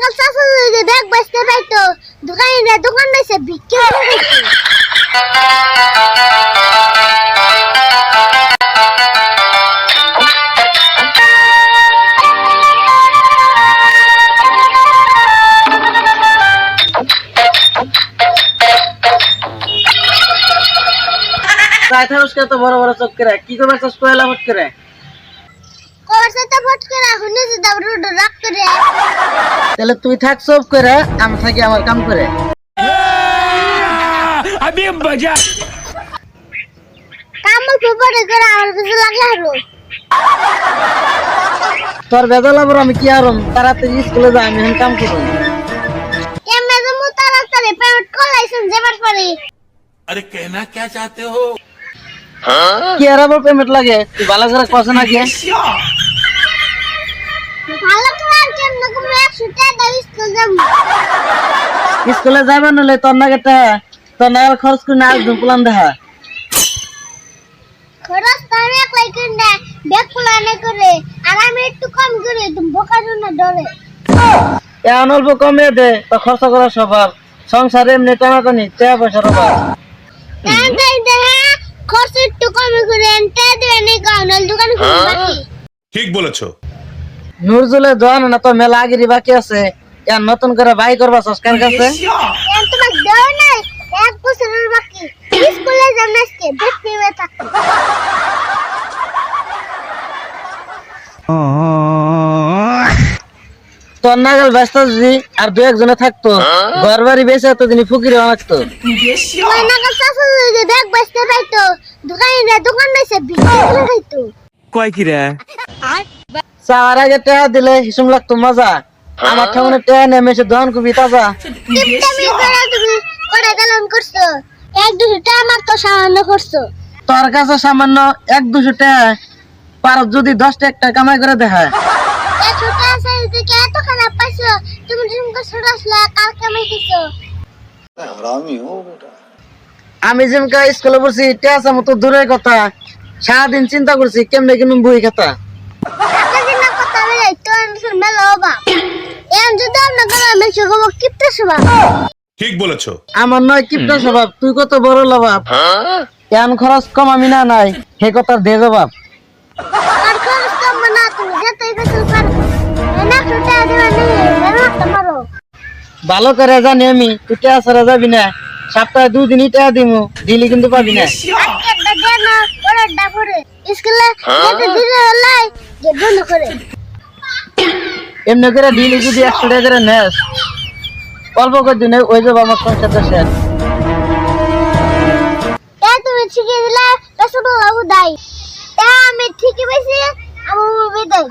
নাগাল চাষা যদি ব্যাগ বেচতে পাইতো। দোকানিরা দোকান বেচে বিক্রি তো বড় বড় চোখ করে কি করবার চাষ করে ফট করে হুনে যদি আবার রোড রাখ করে তাহলে তুই থাক সব করে আমি থাকি আমার কাম করে। আমি মজা। কাম তোর বেদল আবার আমি কি আরম তাড়াতাড়ি স্কুলে যা আমি এখন কাম করব। কেমনে যাব তাড়াতাড়ি পেমেন্ট কলাইছেন যাবার পরে? আরে কেনা কে চাতে হো? কি আর পেমেন্ট লাগে? তুই ভালো করে কসনা কি? স্কুলে যাব। স্কুলে নলে তোর নাকি খরচ করে না প্ল্যান দেখা। খরচ তো আমি একলাই করি না করে আর আমি একটু কম জন্য ডরে দে তো খরচ করা এমনি খরচ একটু কমে করে এনটা দেবেন এই দোকান ঠিক বলেছ। নুরজুলে দোয়ানো না তো মেলা আগেরই বাকি আছে। ইয়ার নতুন করে বাই করবা সস্কার কাছে? তোমার দেওয়া নাই এক বছরের বাকি। স্কুলে যান আজকে দেখতে হবে থাকো। তোর নাগাল ব্যস্ত যদি আর দু একজনে থাকতো ঘর বাড়ি বেঁচে এতদিনই ফুকিরে অনাকতো তোমার নাগাল চাষা যদি ব্যাগ বেচতে পাইতো দোকানিরা দোকান বেচে বিক্রি করে দিত কয় কি রে? চার আগে টেহা দিলে হিসুম লাগতো মজা। আমার ঠাকুরে টেহা নেমে এসে দহন কবি তাজা। এক দুশো টাকা আমার তো সামান্য করছ তোর কাছে সামান্য এক দুশো টাকা পার যদি দশ টাকা কামাই করে দেখা একশো টাকা সাইজ থেকে এত খারাপ পাইছো তুমি ছোট আসলে আমি যেমকা স্কুলে পড়ছি টেহা মতো দূরের কথা। সারাদিন চিন্তা করছি কেমনে কেমন বই খাতা। বলে মেলা হবা এম যদি আপনার গলা মেশে গো কিপটা সবা ঠিক বলেছ। আমার নয় কিপটা স্বভাব তুই কত বড় লবাব এন খরচ কম আমি না নাই হে কথা দে জবাব। আর খরচ কম না তুমি যেতে গেছো পারো না একশো দেওয়া নেই রাখতে ভালো করে জানি আমি তুই টেহা ছাড়া যাবি না। সপ্তাহে দুদিনই টেহা দিমু দিলি কিন্তু পাবি না। স্কুলে দিলে হলাই বন্ধ করে। এমনি করে ডিলি যদি একশো টাকা করে নেস অল্প করে দিনে ওই যাব আমার সংসারটা শেষ। তুমি ঠিকই দিলে আমি ঠিকই বিদায়